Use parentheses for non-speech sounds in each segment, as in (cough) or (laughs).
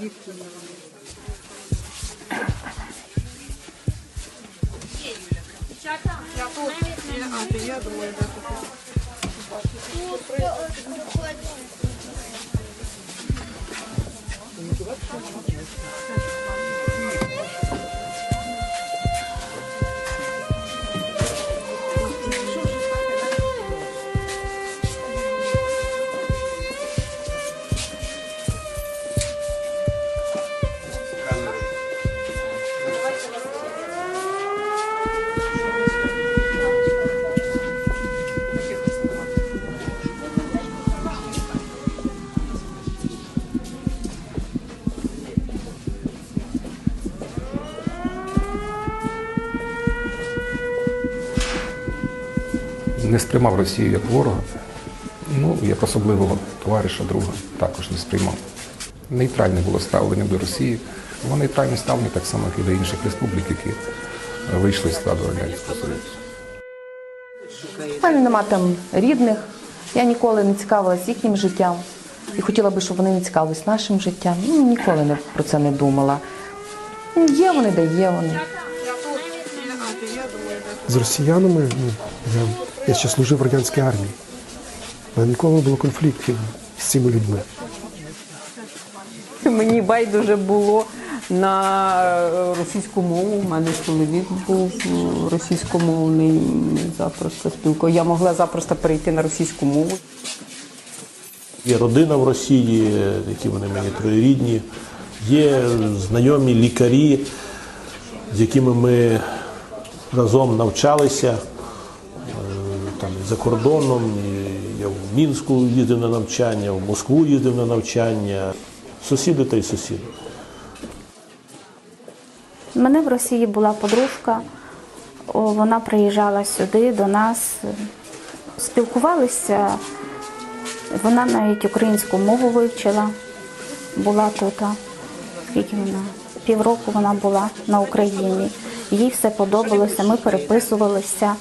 звідки я вам. Я думаю, да, тут. Не сприймав Росію як ворога, ну, як особливого товариша, друга також не сприймав. Нейтральне було ставлення до Росії. Воно нейтральне ставлення так само, як і до інших республік, які вийшли з складу Радянського Союзу. У мене нема там рідних. Я ніколи не цікавилась їхнім життям. І хотіла би, щоб вони не цікавились нашим життям. Ну, ніколи не, про це не думала. Ну, Є вони, де є вони. З росіянами ну, я, я ще служив в радянській армії. У мене ніколи не було конфліктів з цими людьми. Мені байдуже було на е, російську мову. У мене чоловік був е, російськомовний, запросто спілкували. Я могла запросто перейти на російську мову. Є родина в Росії, які вони мені троєрідні. Є знайомі лікарі, з якими ми разом навчалися за кордоном. Я в Мінську їздив на навчання, в Москву їздив на навчання. Сусіди та й сусіди. У мене в Росії була подружка, вона приїжджала сюди до нас, спілкувалися. Вона навіть українську мову вивчила, була тут. Скільки вона? Півроку вона була на Україні. Їй все подобалося, ми переписувалися.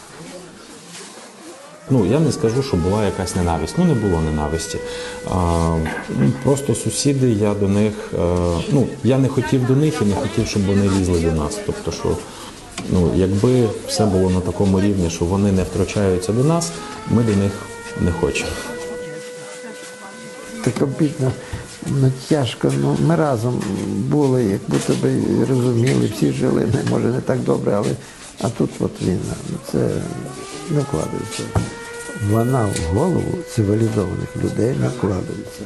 Ну, я не скажу, що була якась ненависть. Ну, не було ненависті. А, ну, просто сусіди, я до них, е, ну, я не хотів до них і не хотів, щоб вони лізли до нас. Тобто, що ну, якби все було на такому рівні, що вони не втручаються до нас, ми до них не хочемо. так обідно, ну тяжко. Ну, ми разом були, як будто би розуміли, всі жили, може не так добре, але а тут от війна. Це не. Вона в голову цивілізованих людей не вкладається.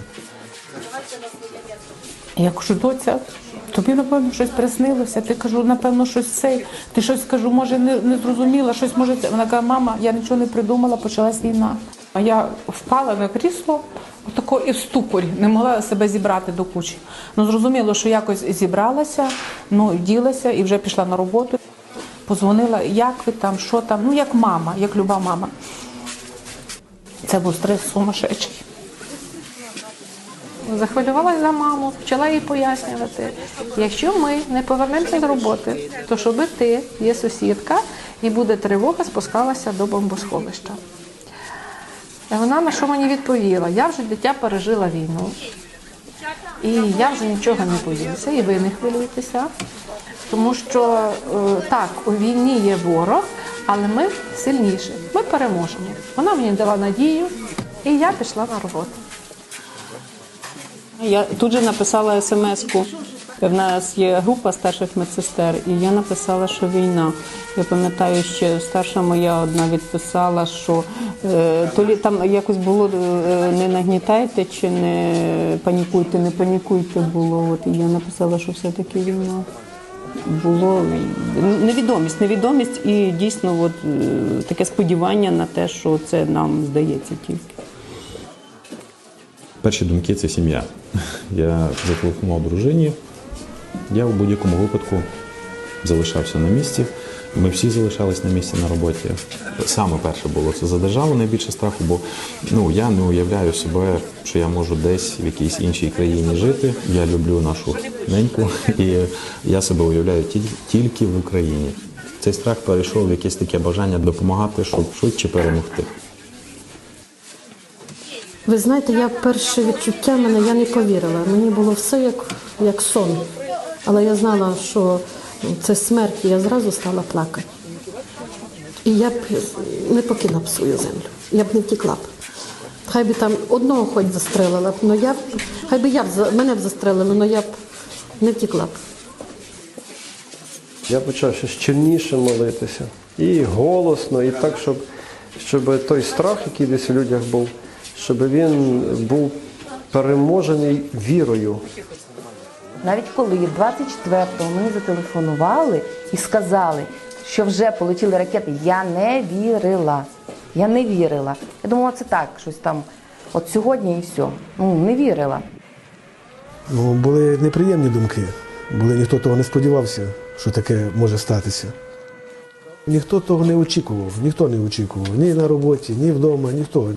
Кажу, доця, тобі, напевно, щось приснилося. Ти кажу, напевно, щось цей. Ти щось кажу, може, не, не зрозуміла, щось може. це». Вона каже, мама, я нічого не придумала, почалась війна. А я впала на крісло, отако і в ступорі, не могла себе зібрати до кучі. Ну, зрозуміло, що якось зібралася, ну, ділася і вже пішла на роботу. Позвонила, як ви там, що там, ну як мама, як люба мама. Це був стрес сумасшедший. Захвилювалася за маму, почала їй пояснювати, якщо ми не повернемося з роботи, то щоби ти є сусідка і буде тривога, спускалася до бомбосховища. І вона на що мені відповіла? Я вже дитя пережила війну, і я вже нічого не боюся, і ви не хвилюйтеся. Тому що е, так, у війні є ворог, але ми сильніші, ми переможемо. Вона мені дала надію, і я пішла на роботу. Я тут же написала смс-ку. В нас є група старших медсестер, і я написала, що війна. Я пам'ятаю, ще старша моя одна відписала, що е, то лі там якось було е, не нагнітайте чи не панікуйте, не панікуйте було. От і я написала, що все-таки війна. Було невідомість, невідомість і дійсно от, е, таке сподівання на те, що це нам здається тільки. Перші думки це сім'я. Я зателефонував дружині. Я в будь-якому випадку залишався на місці. Ми всі залишались на місці на роботі. Саме перше було це за державу найбільше страху, бо ну я не уявляю себе, що я можу десь в якійсь іншій країні жити. Я люблю нашу неньку, і я себе уявляю тільки в Україні. Цей страх перейшов в якесь таке бажання допомагати, щоб швидше перемогти. Ви знаєте, я перше відчуття мене я не повірила. Мені було все як, як сон. Але я знала, що це смерть, я зразу стала плакати. І я б не покинула б свою землю. Я б не втекла б. Хай би там одного хоч застрелила але я б, хай би я б мене б застрелили, але я б не втекла б. Я почав ще щільніше молитися. І голосно, і так, щоб, щоб той страх, який десь у людях був, щоб він був переможений вірою. Навіть коли 24-го мені зателефонували і сказали, що вже полетіли ракети, я не вірила. Я не вірила. Я думала, це так, щось там. От сьогодні і все. Ну, не вірила. Ну, були неприємні думки. Були, ніхто того не сподівався, що таке може статися. Ніхто того не очікував, ніхто не очікував. Ні на роботі, ні вдома, ніхто.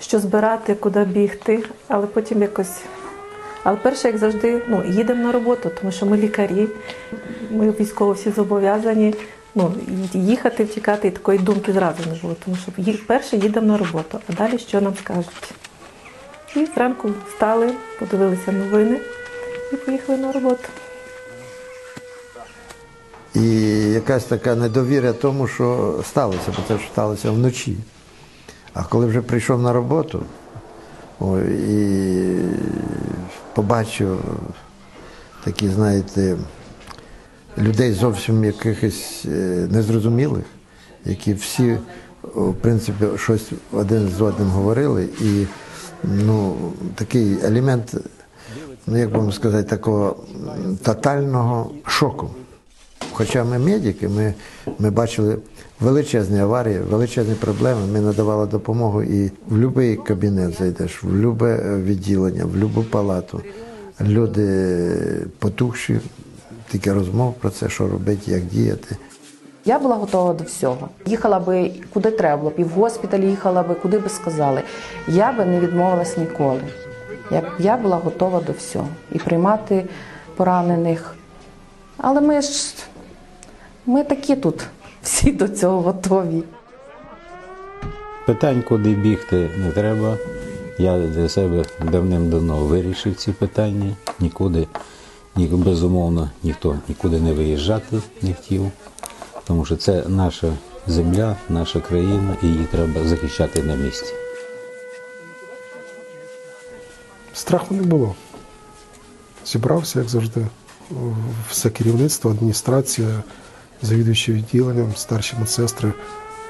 що збирати, куди бігти, але потім якось. Але перше, як завжди, ну, їдемо на роботу, тому що ми лікарі, ми військово всі зобов'язані. Ну, їхати, втікати, і такої думки зразу не було. Тому що перше їдемо на роботу, а далі що нам скажуть. І зранку встали, подивилися новини і поїхали на роботу. І якась така недовіра тому, що сталося, бо це ж сталося вночі. А коли вже прийшов на роботу і побачив такі, знаєте, людей зовсім якихось е, незрозумілих, які всі, в принципі, щось один з одним говорили, і ну, такий елемент, ну як би вам сказати, такого тотального шоку. Хоча ми медики, ми, ми бачили величезні аварії, величезні проблеми. Ми надавали допомогу і в будь-який кабінет зайдеш, в будь-яке відділення, в будь-яку палату. Люди потухші, тільки розмов про це, що робити, як діяти. Я була готова до всього. Їхала би куди треба було і в госпіталь їхала би, куди би сказали. Я би не відмовилась ніколи. Я, я була готова до всього. І приймати поранених. Але ми ж ми такі тут, всі до цього готові. Питань, куди бігти, не треба. Я для себе давним-давно вирішив ці питання. Нікуди, ні, безумовно, ніхто нікуди не виїжджати не хотів. Тому що це наша земля, наша країна, і її треба захищати на місці. Страху не було. Зібрався, як завжди, все керівництво, адміністрація, завідуючі відділенням, старші медсестри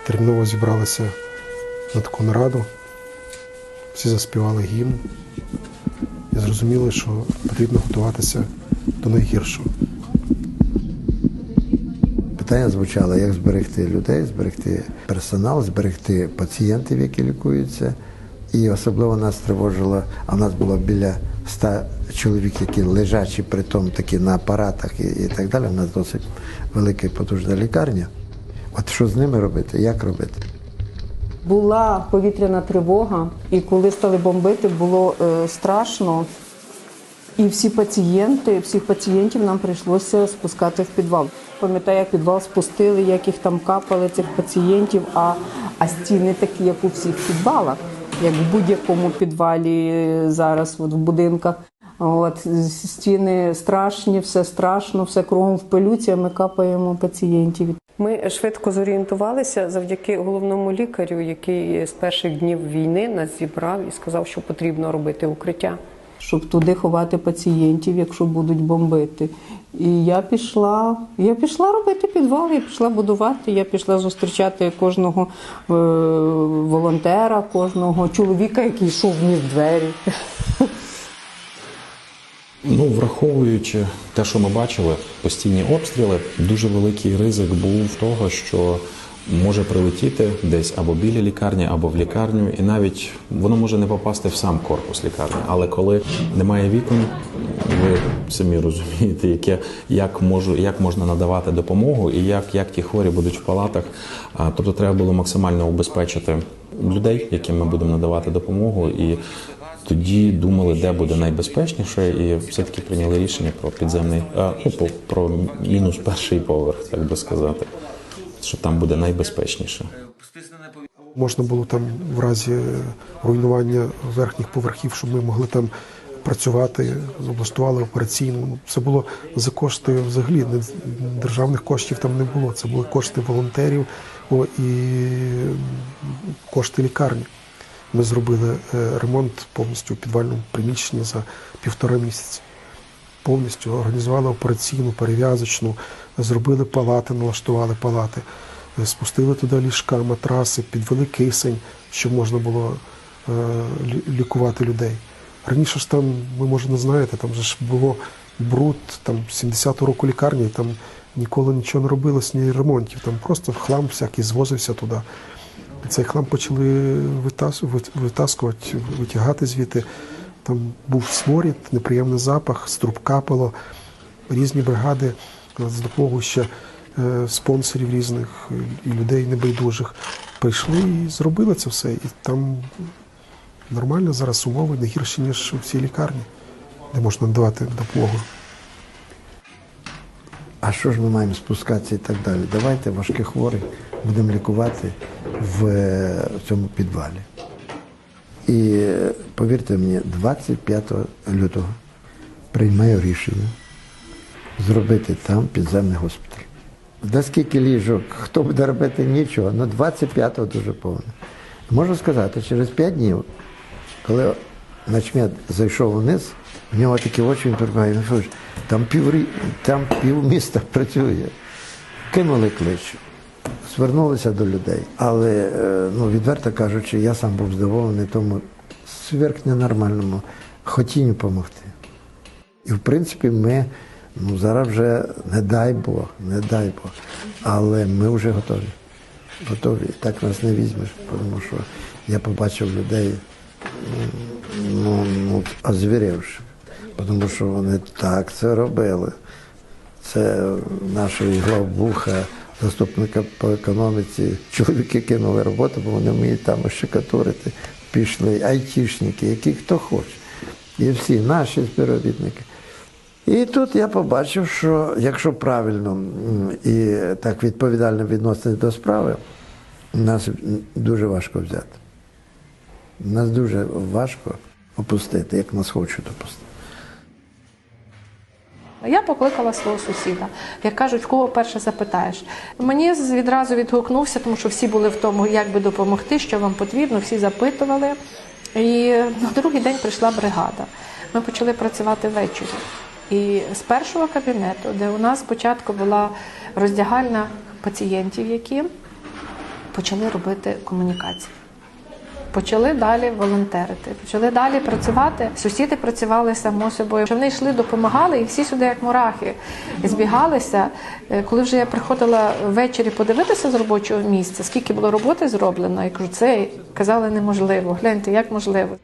терміново зібралися на таку нараду. Всі заспівали гімн і зрозуміли, що потрібно готуватися до найгіршого. Питання звучало, як зберегти людей, зберегти персонал, зберегти пацієнтів, які лікуються. І особливо нас тривожило, а нас було біля 100 чоловік, які лежачі, при тому такі на апаратах і, і так далі. У нас досить велика і потужна лікарня. От що з ними робити, як робити? Була повітряна тривога, і коли стали бомбити, було е, страшно. І всі пацієнти, всіх пацієнтів нам прийшлося спускати в підвал. Пам'ятаю, як підвал спустили, як їх там капали цих пацієнтів, а, а стіни такі, як у всіх підвалах, як в будь-якому підвалі е, зараз, от в будинках. От стіни страшні, все страшно, все кругом в пилюці, а ми капаємо пацієнтів. Ми швидко зорієнтувалися завдяки головному лікарю, який з перших днів війни нас зібрав і сказав, що потрібно робити укриття. щоб туди ховати пацієнтів, якщо будуть бомбити. І я пішла, я пішла робити підвал, я пішла будувати, я пішла зустрічати кожного е, волонтера, кожного чоловіка, який йшов вніс двері. Ну, враховуючи те, що ми бачили, постійні обстріли, дуже великий ризик був того, що може прилетіти десь або біля лікарні, або в лікарню, і навіть воно може не попасти в сам корпус лікарні. Але коли немає вікон, ви самі розумієте, яке як можу, як можна надавати допомогу і як, як ті хворі будуть в палатах. Тобто треба було максимально убезпечити людей, яким ми будемо надавати допомогу, і тоді думали, де буде найбезпечніше, і все-таки прийняли рішення про підземний ну, про мінус перший поверх, так би сказати, що там буде найбезпечніше. Можна було там в разі е, руйнування верхніх поверхів, щоб ми могли там працювати, облаштували операційну. Ну, Це було за кошти взагалі державних коштів там не було. Це були кошти волонтерів і кошти лікарні. Ми зробили е, ремонт повністю у підвальному приміщенні за півтора місяці. Повністю організували операційну, перев'язочну, зробили палати, налаштували палати, е, спустили туди ліжка, матраси, підвели кисень, щоб можна було е, лікувати людей. Раніше ж там, ви може не знаєте, там же ж було бруд, там 70-го року лікарні, там ніколи нічого не робилось, ні ремонтів, там просто хлам всякий звозився туди. Цей хлам почали витас- витаскувати, витягати звідти. Там був сморід, неприємний запах, з труб капало, різні бригади з допомогою ще спонсорів різних і людей небайдужих прийшли і зробили це все. І там нормально зараз умови не гірші, ніж у всій лікарні, де можна надавати допомогу. А що ж ми маємо спускатися і так далі? Давайте важких хворих будемо лікувати в е, цьому підвалі. І повірте мені, 25 лютого приймаю рішення зробити там підземний госпіталь. За скільки ліжок, хто буде робити нічого, на 25-го дуже повно. Можу сказати, через 5 днів, коли начмет зайшов вниз, в нього такі очі, він перебуває, він каже, там пів, там пів міста працює. Кинули клич, звернулися до людей. Але, е, ну, відверто кажучи, я сам був здивований тому сверхненормальному хотінню допомогти. І в принципі ми ну, зараз вже не дай Бог, не дай Бог. Але ми вже готові. Готові. Так нас не візьмеш, тому що я побачив людей, ну, ну озвірівши. Тому що вони так це робили. Це нашої главбуха, заступника по економіці. Чоловіки кинули роботу, бо вони вміють там щекатурити. Пішли айтішники, які хто хоче. І всі наші співробітники. І тут я побачив, що якщо правильно і так відповідально відноситися до справи, нас дуже важко взяти. Нас дуже важко опустити, як нас хочуть опустити. Я покликала свого сусіда. Як кажуть, кого перше запитаєш. Мені відразу відгукнувся, тому що всі були в тому, як би допомогти, що вам потрібно, всі запитували. І на другий день прийшла бригада. Ми почали працювати ввечері. І з першого кабінету, де у нас спочатку була роздягальна пацієнтів, які почали робити комунікації. Почали далі волонтерити, почали далі працювати. Сусіди працювали само собою. Вони йшли, допомагали, і всі сюди, як мурахи, збігалися. Е, Коли вже я приходила ввечері подивитися з робочого місця, скільки було роботи зроблено, я кажу, це казали неможливо. Гляньте, як можливо.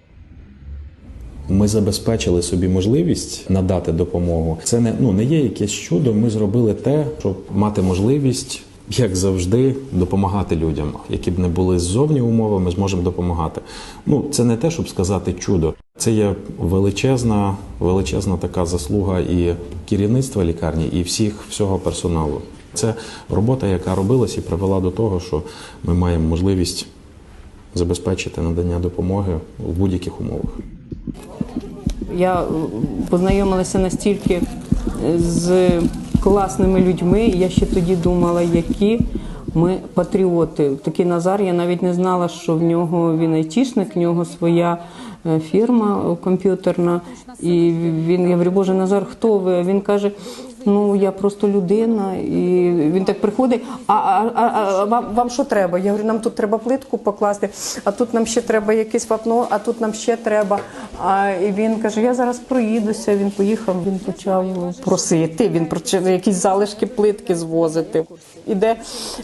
Ми забезпечили собі можливість надати допомогу. Це не ну не є якесь чудо. Ми зробили те, щоб мати можливість, як завжди, допомагати людям, які б не були ззовні умови, ми зможемо допомагати. Ну це не те, щоб сказати чудо. Це є величезна, величезна така заслуга і керівництва лікарні, і всіх всього персоналу. Це робота, яка робилась і привела до того, що ми маємо можливість забезпечити надання допомоги в будь-яких умовах. Я познайомилася настільки з класними людьми. Я ще тоді думала, які ми патріоти. Такий Назар, я навіть не знала, що в нього він айтішник, в нього своя е, фірма е, комп'ютерна. І він я говорю, Боже, Назар, хто ви? Він каже. Ну, я просто людина, і він так приходить. А, а, а, вам, вам що треба? Я говорю, нам тут треба плитку покласти, а тут нам ще треба якесь вапно, а тут нам ще треба. А він каже: Я зараз проїдуся. Він поїхав, він почав просити. Він почав якісь залишки плитки звозити. Іде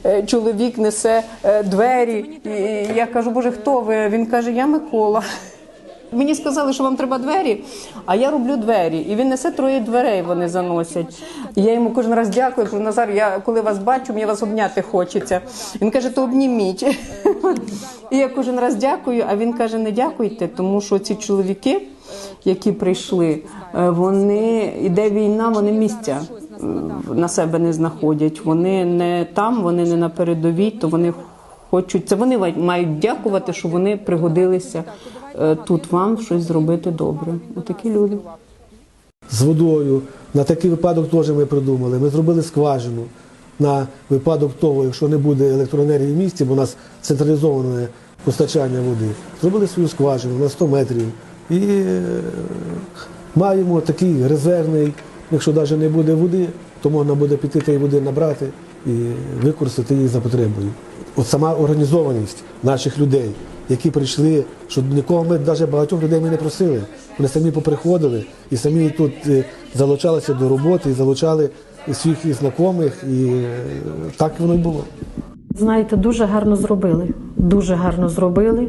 е, чоловік, несе е, двері. І я кажу, Боже, хто ви? Він каже, я Микола. Мені сказали, що вам треба двері, а я роблю двері. І він несе троє дверей, вони заносять. І я йому кожен раз дякую, кажу, Назар, я коли вас бачу, мені вас обняти хочеться. Він каже, то обніміть. І я кожен раз дякую, а він каже, не дякуйте, тому що ці чоловіки, які прийшли, е, вони іде війна, вони місця е, на себе не знаходять. Вони не там, вони не на передовій, то вони хочуть. Це вони мають дякувати, що вони пригодилися тут вам щось зробити добре. Отакі люди. з водою. На такий випадок теж ми придумали. Ми зробили скважину на випадок того, якщо не буде електроенергії в місті, бо у нас централізоване постачання води. Зробили свою скважину на 100 метрів. І е, маємо такий резервний, якщо навіть не буде води, то можна буде піти тієї води набрати і використати її за потребою. От сама організованість наших людей, які прийшли, що нікого ми навіть багатьох людей ми не просили. Вони самі поприходили і самі тут е, залучалися до роботи, і залучали своїх знайомих, і е, так воно й було. Знаєте, дуже гарно зробили. Дуже гарно зробили.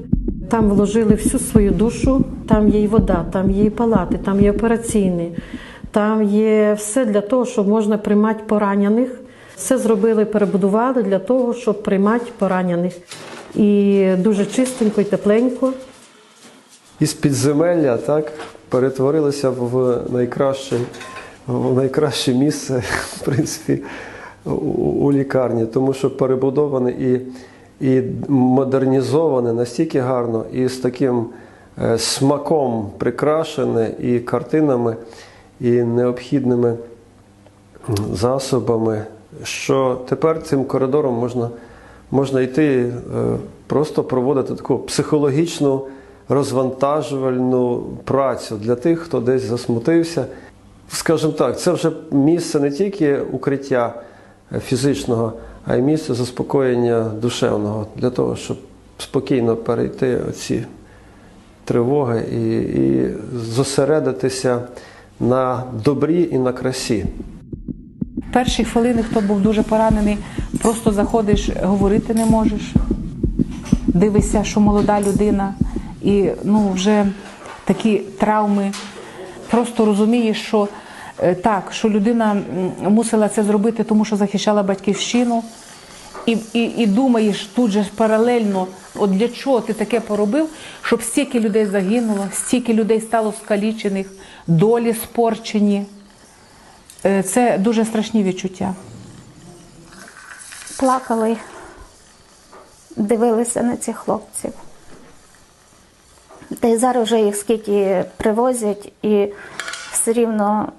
Там вложили всю свою душу, там є і вода, там є і палати, там є операційні, там є все для того, щоб можна приймати поранених. Все зробили, перебудували для того, щоб приймати поранених. І дуже чистенько і тепленько. із підземелля так, перетворилися в найкраще, в найкраще місце, (laughs) в принципі, у, у лікарні, тому що перебудоване і, і модернізоване настільки гарно, і з таким е, смаком прикрашене, і картинами, і необхідними засобами, що тепер цим коридором можна, можна йти, е, просто проводити таку психологічну розвантажувальну працю для тих, хто десь засмутився. Скажімо так, це вже місце не тільки укриття е, фізичного, а й місце заспокоєння душевного для того, щоб спокійно перейти оці тривоги і, і зосередитися на добрі і на красі. Перші хвилини, хто був дуже поранений, просто заходиш, говорити не можеш. Дивишся, що молода людина, і ну, вже такі травми. Просто розумієш, що е, так, що людина мусила це зробити, тому що захищала батьківщину. І, і, і думаєш тут же паралельно, от для чого ти таке поробив, щоб стільки людей загинуло, стільки людей стало скалічених, долі спорчені. Е, Це дуже страшні відчуття. Плакали, дивилися на цих хлопців. Та й зараз вже їх скільки привозять, і все рівно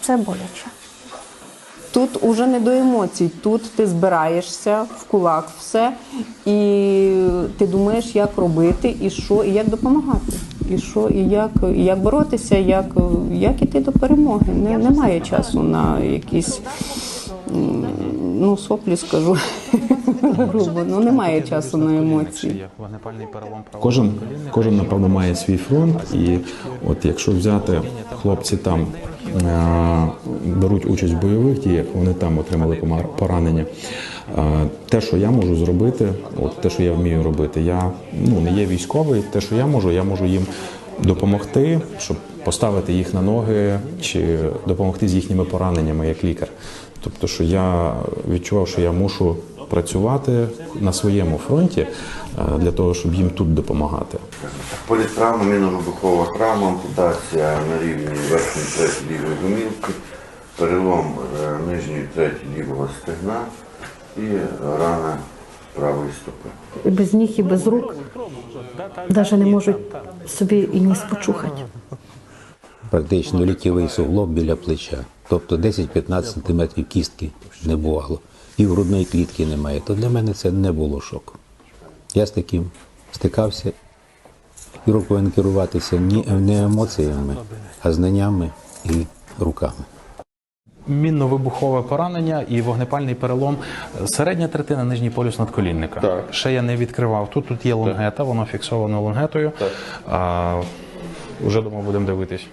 це боляче. Тут уже не до емоцій. Тут ти збираєшся в кулак все, і ти думаєш, як робити, і що, і як допомагати. І що, і як, і як боротися, як, як іти до перемоги. Не, немає часу на якісь ну, соплі скажу грубо. Ну немає часу на емоції. Кожен, кожен, напевно, має свій фронт, і от якщо взяти хлопці там е, беруть участь в бойових діях, вони там отримали поранення. Е, Те, що я можу зробити, от те, що я вмію робити, я ну не є військовий. Те, що я можу, я можу їм допомогти, щоб поставити їх на ноги чи допомогти з їхніми пораненнями як лікар. Тобто, що я відчував, що я мушу працювати на своєму фронті е, для того, щоб їм тут допомагати. Політравма, міновибухова травма, ампутація на рівні верхньої треті лівої гомілки, перелом е, нижньої треті лівого стегна і рана правої стопи. І без ніг, і без рук навіть не можуть собі і ніс почухати. Практично ліктєвий суглоб біля плеча. Тобто 10-15 см кістки не бувало. І грудної клітки немає. То для мене це не було шоку. Я з таким стикався і повинен керуватися не емоціями, а знаннями і руками. Мінно-вибухове поранення і вогнепальний перелом. Середня третина нижній полюс надколінника. Так. Ще я не відкривав. Тут тут є лонгета, воно фіксовано лонгетою. А, вже думав, будемо дивитись.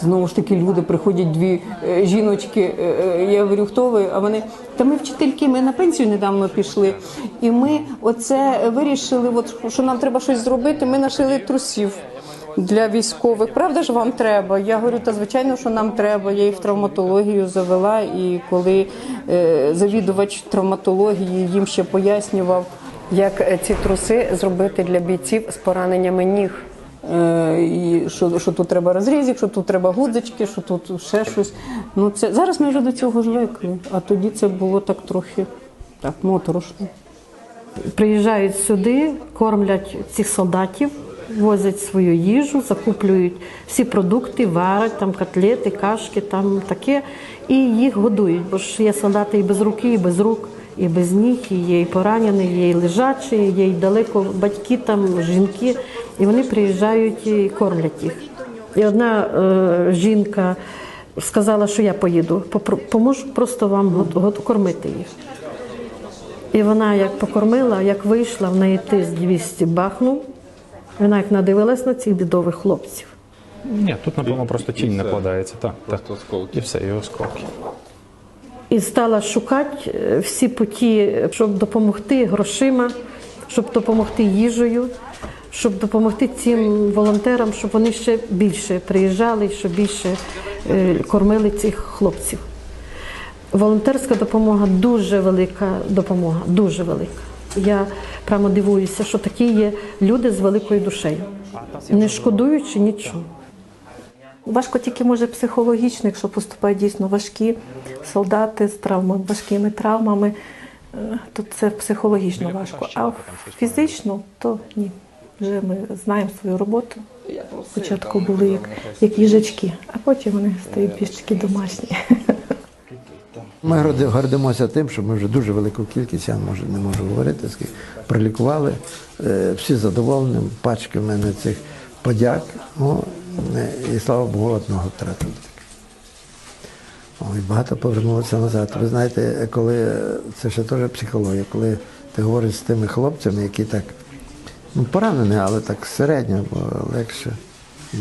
Знову ж таки, люди приходять дві е, жіночки. е, е, Я говорю, хто ви? А вони та ми вчительки, ми на пенсію недавно пішли. І ми оце вирішили, от, що нам треба щось зробити. Ми нашили трусів. Для військових, правда ж вам треба? Я говорю, та звичайно, що нам треба. Я їх в травматологію завела, і коли е, завідувач травматології їм ще пояснював, Як е, ці труси зробити для бійців з пораненнями ніг? Е, і що, що тут треба розрізик, що тут треба гудзички, що тут ще щось. Ну це зараз ми вже до цього звикли, а тоді це було так трохи так моторошно. Приїжджають сюди, кормлять цих солдатів, возять свою їжу, закуплюють всі продукти, варять там котлети, кашки, там таке, і їх годують. Бо ж є солдати і без руки, і без рук, і без ніг, і є і поранені, є і лежачі, є і далеко батьки, там жінки, і вони приїжджають і кормлять їх. І одна е, жінка сказала, що я поїду, поможу просто вам кормити їх. І вона як покормила, як вийшла, в неї тиск 200 бахнув. Вона як надивилась на цих бідових хлопців. Ні, тут, напевно, просто тінь накладається. Так, так. І все, і осколки. І стала шукати е, всі путі, щоб допомогти грошима, щоб допомогти їжею, щоб допомогти цим волонтерам, щоб вони ще більше приїжджали, щоб більше е, кормили цих хлопців. Волонтерська допомога дуже велика допомога, дуже велика. Я прямо дивуюся, що такі є люди з великою душею, не шкодуючи нічого. Важко тільки може психологічно, якщо поступають дійсно важкі солдати з травмами, важкими травмами, е, то це психологічно важко. А фізично то ні. Вже ми знаємо свою роботу. Спочатку були як, як їжачки, а потім вони стають більш такі домашні. Ми гордимося тим, що ми вже дуже велику кількість, я може не можу говорити, скільки пролікували. Е, Всі задоволені, пачки в мене цих подяк. Ну, і слава Богу, одного втратили. Ой, багато повернулося назад. Ви знаєте, коли це ще теж психологія, коли ти говориш з тими хлопцями, які так ну, поранені, але так середньо, бо легше.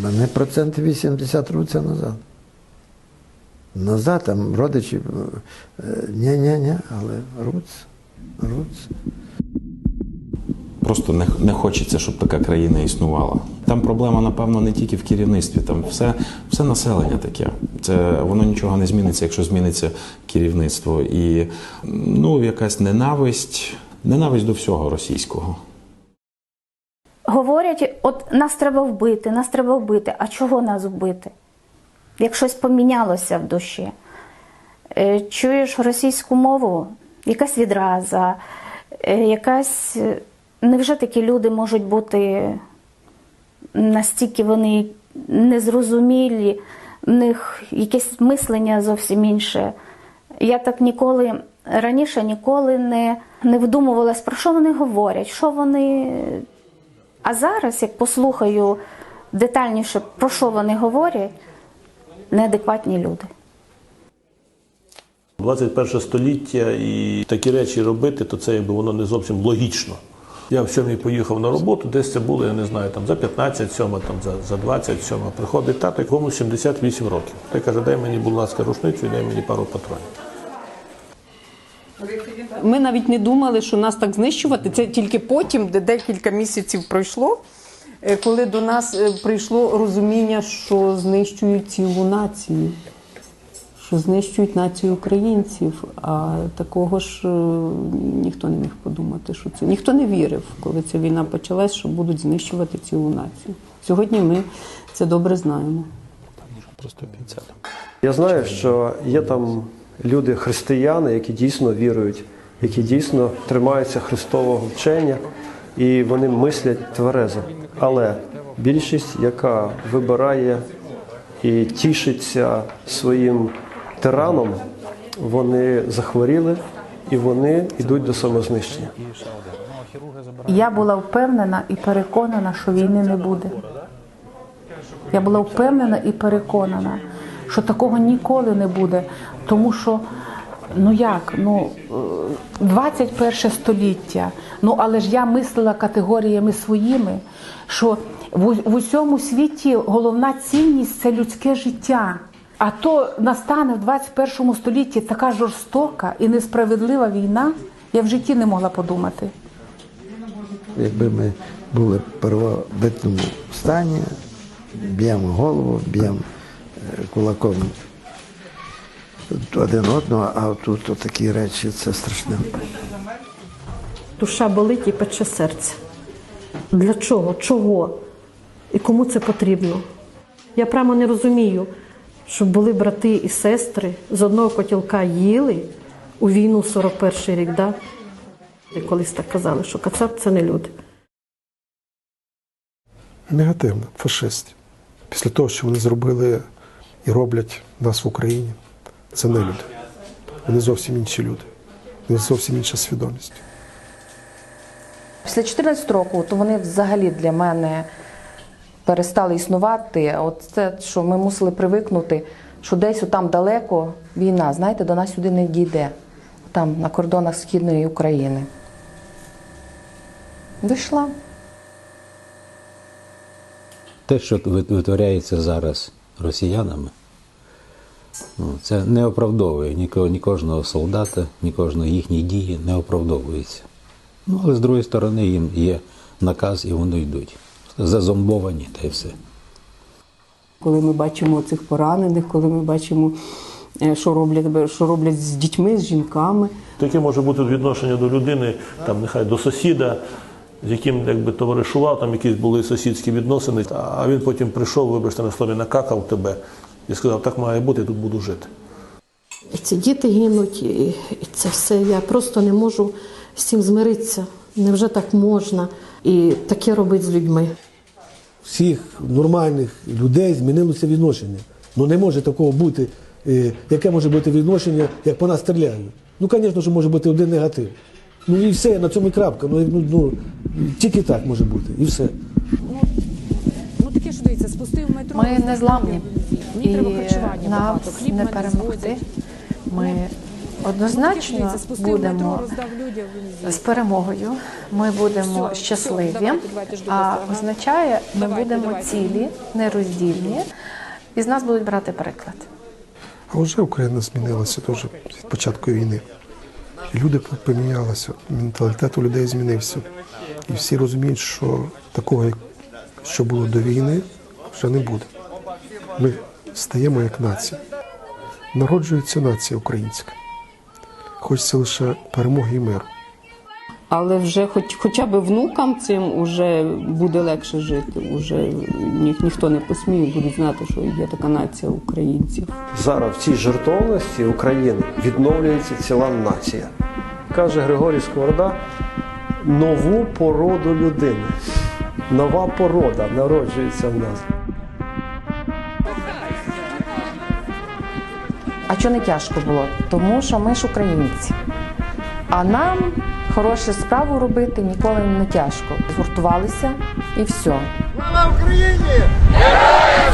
Вони процентів 80 рвуться назад. Назад там родичі, ні-ні-ні, але рвуться, рвуться. Просто не, не хочеться, щоб така країна існувала. Там проблема, напевно, не тільки в керівництві, там все, все населення таке. Це воно нічого не зміниться, якщо зміниться керівництво. І ну, якась ненависть, ненависть до всього російського. Говорять, от нас треба вбити, нас треба вбити. А чого нас вбити? Як щось помінялося в душі. Е, Чуєш російську мову, якась відраза, е, якась. е, Невже такі люди можуть бути настільки вони незрозумілі, в них якесь мислення зовсім інше. Я так ніколи раніше ніколи не, не вдумувалась, про що вони говорять, що вони. А зараз, як послухаю детальніше, про що вони говорять, неадекватні люди. 21 століття і такі речі робити, то це якби воно не зовсім логічно. Я в сьомій поїхав на роботу, десь це було, я не знаю, там за 15, сьома, там за, за 20, сьома. Приходить тато, якому 78 років. Та й каже, дай мені, будь ласка, рушницю і дай мені пару патронів. Ми навіть не думали, що нас так знищувати. Це тільки потім, де декілька місяців пройшло, коли до нас е, прийшло розуміння, що знищують цілу націю, що знищують націю українців. А такого ж е, ніхто не міг подумати, що це ніхто не вірив, коли ця війна почалась, що будуть знищувати цілу націю. Сьогодні ми це добре знаємо. Просто пінцетом. Я знаю, що є там люди, християни, які дійсно вірують, які дійсно тримаються Христового вчення, і вони мислять тверезо. Але більшість, яка вибирає і тішиться своїм тираном, вони захворіли і вони йдуть до самознищення. Я була впевнена і переконана, що війни не буде. Я була впевнена і переконана, що такого ніколи не буде. Тому що, ну як, ну е, 21 століття, ну але ж я мислила категоріями своїми, що в, в усьому світі головна цінність це людське життя. А то настане в 21 столітті така жорстока і несправедлива війна, я в житті не могла подумати. Якби ми були в первобитному стані, б'ємо голову, б'ємо е, кулаком один одного, а тут такі речі це страшне. Душа болить і пече серце. Для чого? Чого? І кому це потрібно? Я прямо не розумію, щоб були брати і сестри з одного котілка їли у війну 41 рік, да? Колись так казали, що кацап це не люди. Негативно, фашистів. Після того, що вони зробили і роблять нас в Україні, це не люди. Вони зовсім інші люди. Вони зовсім інша свідомість. Після 14 року, то вони взагалі для мене перестали існувати. От це, що ми мусили привикнути, що десь там далеко війна, знаєте, до нас сюди не дійде, там на кордонах Східної України. Вийшла. Те, що витворяється зараз росіянами, це не оправдовує ні, ні кожного солдата, ні кожного їхні дії не оправдовується. Ну, але з другої сторони їм є наказ і вони йдуть. Зазомбовані та й все. Коли ми бачимо цих поранених, коли ми бачимо, е, що роблять, що роблять з дітьми, з жінками. Таке може бути відношення до людини, там нехай до сусіда, з яким якби товаришував, там якісь були сусідські відносини, а він потім прийшов, вибачте на слові, накакав тебе і сказав, так має бути, я тут буду жити. І ці діти гинуть, і, це все. Я просто не можу з цим змиритися. Невже так можна? І таке робить з людьми. Всіх нормальних людей змінилося відношення. Ну не може такого бути. е, Яке може бути відношення, як по нас стріляють? Ну, звісно, що може бути один негатив. Ну і все, на цьому і крапка. Ну, ну, ну, тільки так може бути, і все. Ну таке ж дивіться, спустив метро. Ми не зламні. Мені І нам не перемогти. Ми Ну, однозначно будемо з перемогою. Ми будемо щасливі, а означає, ми будемо цілі, нероздільні, і з нас будуть брати приклад. А вже Україна змінилася теж від початку війни. І люди помінялися, менталітет у людей змінився. І всі розуміють, що такого, як що було до війни, вже не буде. Ми стаємо як нація. Народжується нація українська. Хочеться лише перемоги і миру. Але вже хоч, хоча б внукам цим уже буде легше жити. Уже ні, ніхто не посміє, будуть знати, що є така нація українців. Зараз в цій жертовності України відновлюється ціла нація. Каже Григорій Сковорода, нову породу людини. Нова порода народжується в нас. А що не тяжко було? Тому що ми ж українці. А нам хорошу справу робити ніколи не тяжко. Згуртувалися і все. Слава Україні! Героям